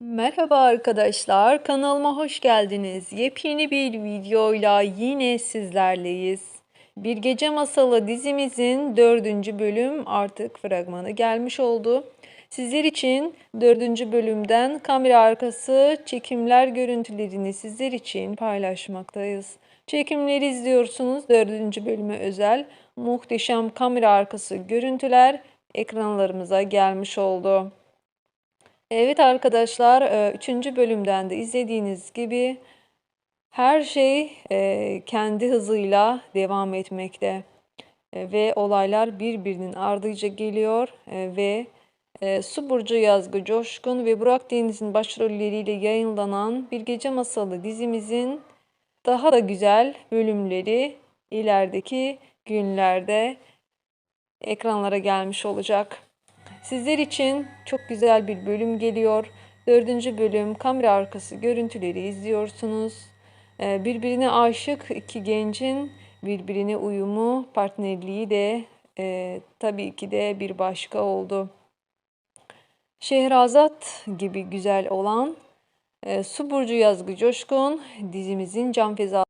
Merhaba arkadaşlar, kanalıma hoş geldiniz. Yepyeni bir videoyla yine sizlerleyiz. Bir Gece Masalı dizimizin dördüncü bölüm artık fragmanı gelmiş oldu. Sizler için dördüncü bölümden kamera arkası çekimler görüntülerini sizler için paylaşmaktayız. Çekimleri izliyorsunuz. Dördüncü bölüme özel muhteşem kamera arkası görüntüler ekranlarımıza gelmiş oldu. Evet arkadaşlar, 3. bölümden de izlediğiniz gibi her şey e, kendi hızıyla devam etmekte E, ve olaylar birbirinin ardınca geliyor E, ve e, Su Burcu Yazgı Coşkun ve Burak Deniz'in başrolleriyle yayınlanan Bir Gece Masalı dizimizin daha da güzel bölümleri ilerideki günlerde ekranlara gelmiş olacak. Sizler için çok güzel bir bölüm geliyor. Dördüncü bölüm kamera arkası görüntüleri izliyorsunuz. Ee, Birbirine aşık iki gencin birbirine uyumu, partnerliği de e, tabii ki de bir başka oldu. Şehrazat gibi güzel olan e, Su Burcu Yazgı Coşkun dizimizin can feza